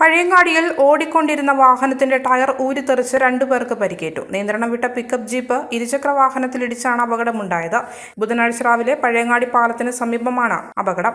പഴയങ്ങാടിയിൽ ഓടിക്കൊണ്ടിരുന്ന വാഹനത്തിന്റെ ടയർ ഊരിത്തെറിച്ച് രണ്ടുപേർക്ക് പരിക്കേറ്റു. നിയന്ത്രണം വിട്ട പിക്കപ്പ് ജീപ്പ് ഇരുചക്ര വാഹനത്തിലിടിച്ചാണ് അപകടമുണ്ടായത്. ബുധനാഴ്ച രാവിലെ പഴയങ്ങാടി പാലത്തിന് സമീപമാണ് അപകടം.